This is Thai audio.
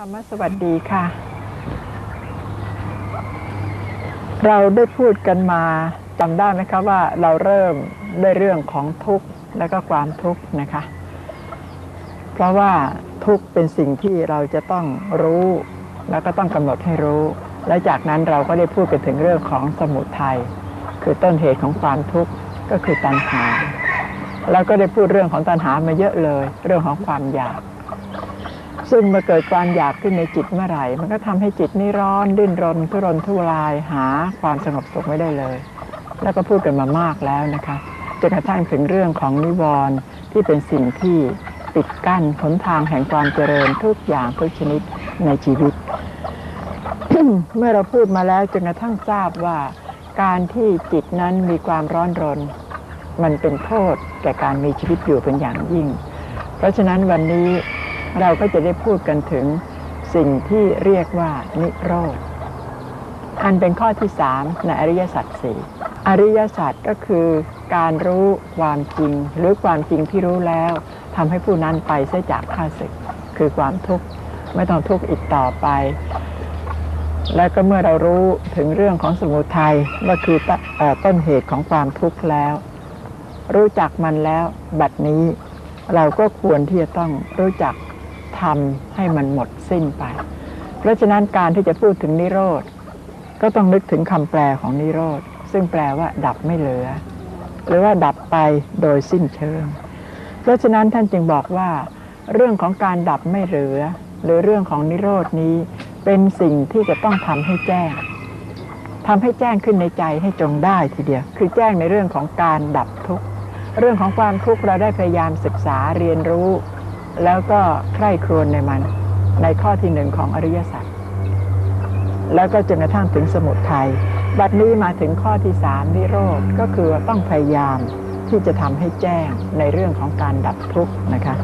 รรมสวัสดีค่ะ เราได้พูดกันมาจำได้ไหมคะว่าเราเริ่มด้วยเรื่องของทุกข์และก็ความทุกข์นะคะ เพราะว่าทุกข์เป็นสิ่งที่เราจะต้องรู้แล้วก็ต้องกำหนดให้รู้ และจากนั้นเราก็ได้พูดกันถึงเรื่องของสมุทัยคือต้นเหตุของความทุกข์ก็คือตัณหา แล้วก็ได้พูดเรื่องของตัณหามาเยอะเลย เรื่องของความอยาก ซึ่งมื่อเกิดความอยากขึ้นในจิตเมื่อไหร่ มันก็ทำให้จิตนี่ร้อนดิ้นรนทุรนทุรายหาความสงบสุขไม่ได้เลย แล้วก็พูดกันมามากแล้วนะคะจนกระทั่งถึงเรื่องของนิวรณ์ที่เป็นสิ่งที่ปิดกั้นหนทางแห่งความเจริญทุกอย่างทุกชนิดในชีวิต เมื่อเราพูดมาแล้วจนกระทั่งทราบว่า การที่จิตนั้นมีความร้อนรน มันเป็นโทษแก่การมีชีวิตอยู่เป็นอย่างยิ่ง เพราะฉะนั้นวันนี้ เราก็จะได้พูดกันถึงสิ่งที่เรียกว่านิโรธ อันเป็นข้อที่สามในอริยสัจสี่อริยสัจก็คือการรู้ความจริง หรือความจริงที่รู้แล้วทำให้ผู้นั้นไปเสียจากข้าศึก คือความทุกข์ไม่ต้องทุกข์อีกต่อไป และก็เมื่อเรารู้ถึงเรื่องของสมุทัยว่าคือตเอ่อต้นเหตุของความทุกข์แล้ว รู้จักมันแล้วบัดนี้เราก็ควรที่จะต้องรู้จัก ทำให้มันหมดสิ้นไป เพราะฉะนั้นการที่จะพูดถึงนิโรธ ก็ต้องนึกถึงคำแปลของนิโรธ ซึ่งแปลว่า ดับไม่เหลือ หรือว่าดับไปโดยสิ้นเชิง เพราะฉะนั้นท่านจึงบอกว่า เรื่องของการดับไม่เหลือ หรือเรื่องของนิโรธนี้ เป็นสิ่งที่จะต้องทำให้แจ้งทำให้แจ้งขึ้นในใจให้จงได้ทีเดียว คือแจ้งในเรื่องของการดับทุกข์เรื่องของความทุกข์เราได้พยายามศึกษาเรียนรู้ แล้วก็ใคร่ครวญในมัน ในข้อที่หนึ่งของอริยสัจแล้วก็จนกระทั่งถึงสมุทัยบัดนี้มาถึงข้อที่สามนิโรธก็คือต้องพยายามที่จะทำให้แจ้งในเรื่องของการดับทุกข์นะคะ